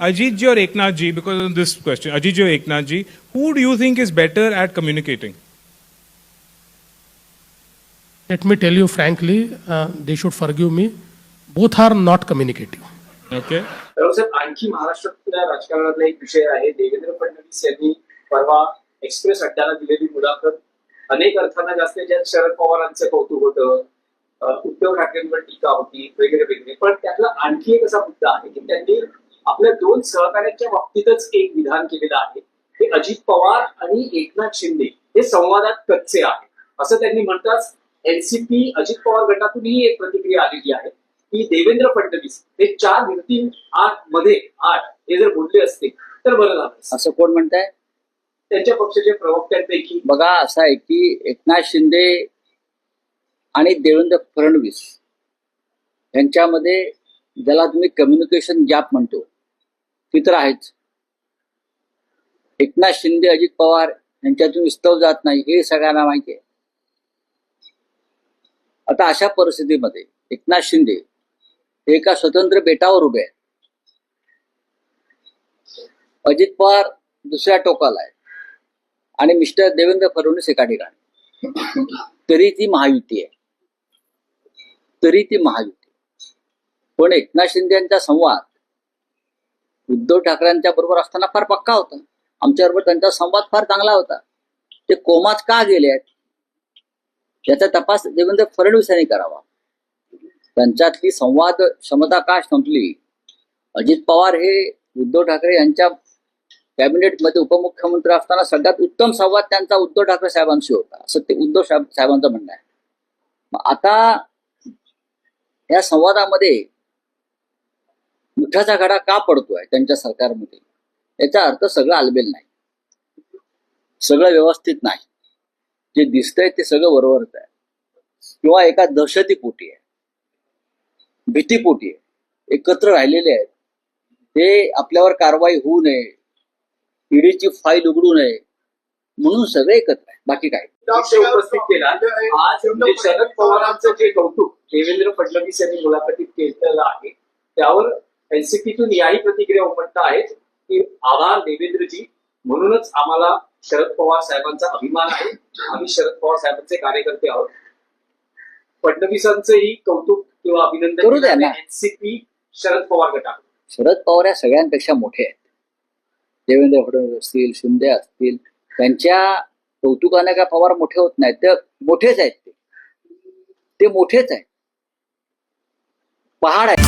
Ajitji or Eknathji, because of this question, Ajitji or Eknathji, who do you think is better at communicating? Let me tell you frankly, uh, they should forgive me. Both are not communicative. Okay. साहेब आणखी महाराष्ट्रातल्या राजकारणातला एक विषय आहे देवेंद्र फडणवीस यांनी परवा express अड्ड्याला दिलेली मुलाखत अनेक अर्थांना जास्त ज्यात शरद पवारांचं कौतुक होतं अं, उद्धव ठाकरेंवर टीका होती वगैरे वगैरे पण त्यातला आणखी एक असा मुद्दा आहे की त्यांनी आपल्या दोन सहकार्यांच्या बाबतीतच एक विधान केलेलं आहे. ते अजित पवार आणि एकनाथ शिंदे हे संवादात कच्चे आहे असं त्यांनी म्हणताच एनसीपी अजित पवार गटातूनही एक प्रतिक्रिया आलेली आहे. की देवेंद्र फडणवीस हे चार भिंती आठमध्ये आठ हे जर बोलले असते तर बरं झालं. असं कोण म्हणताय? त्यांच्या पक्षाच्या प्रवक्त्यांपैकी बघा असं आहे की एकनाथ शिंदे आणि देवेंद्र फडणवीस यांच्यामध्ये ज्याला तुम्ही कम्युनिकेशन गॅप म्हणतो. ती तर आहेच. एकनाथ शिंदे अजित पवार यांच्यातून विस्तव जात नाही हे सगळ्यांना माहिती आहे. आता अशा परिस्थितीमध्ये एकनाथ शिंदे हे एका स्वतंत्र बेटावर उभे आहेत. अजित पवार दुसऱ्या टोकाला आहे आणि मिस्टर देवेंद्र फडणवीस एका ठिकाणी. तरी ती महायुती आहे. तरी ती महायुती पण एकनाथ शिंदे यांचा संवाद उद्धव ठाकरेंच्या बरोबर असताना फार पक्का होता. आमच्याबरोबर त्यांचा संवाद फार चांगला होता. ते कोमात का गेले आहेत? याचा तपास देवेंद्र फडणवीस यांनी करावा. त्यांच्यातली संवाद क्षमता का संपली? अजित पवार हे उद्धव ठाकरे यांच्या कॅबिनेटमध्ये उपमुख्यमंत्री असताना सगळ्यात उत्तम संवाद त्यांचा उद्धव ठाकरे साहेबांशी होता. असं ते उद्धव साहेब साहेबांचं म्हणणं आहे. मग आता या संवादामध्ये मुठाचा घडा का पडतोय त्यांच्या सरकारमध्ये? याचा अर्थ सगळं आलबेल नाही. सगळं व्यवस्थित नाही. जे दिसतंय ते सगळं बरोबरच आहे. किंवा एका दहशतीपोटी आहे. भीतीपोटी आहे. एकत्र राहिलेले आहेत. ते आपल्यावर कारवाई होऊ नये. ईडीची फाईल उघडू नये. म्हणून सगळे एकत्र आहे बाकी काय? उपस्थित केला आज म्हणजे शरद पवारांचं जे कौतुक देवेंद्र फडणवीस यांनी मुलाखतीत केलेलं आहे त्यावर एनसीपीतून याही प्रतिक्रिया उमटत आहेत की आभार देवेंद्रजी म्हणूनच आम्हाला शरद पवार साहेबांचा अभिमान आहे. आम्ही शरद पवार साहेबांचे कार्यकर्ते आहोत. फडणवीसांचंही कौतुक किंवा अभिनंदन करू द्या ना. एनसीपी शरद पवार गटाकडून शरद पवार या सगळ्यांपेक्षा मोठे आहेत. देवेंद्र फडणवीस असतील शिंदे असतील त्यांच्या कौतुकाने काय पवार मोठे होत नाहीत? ते मोठेच आहेत ते. ते मोठेच आहेत. पहाड आहे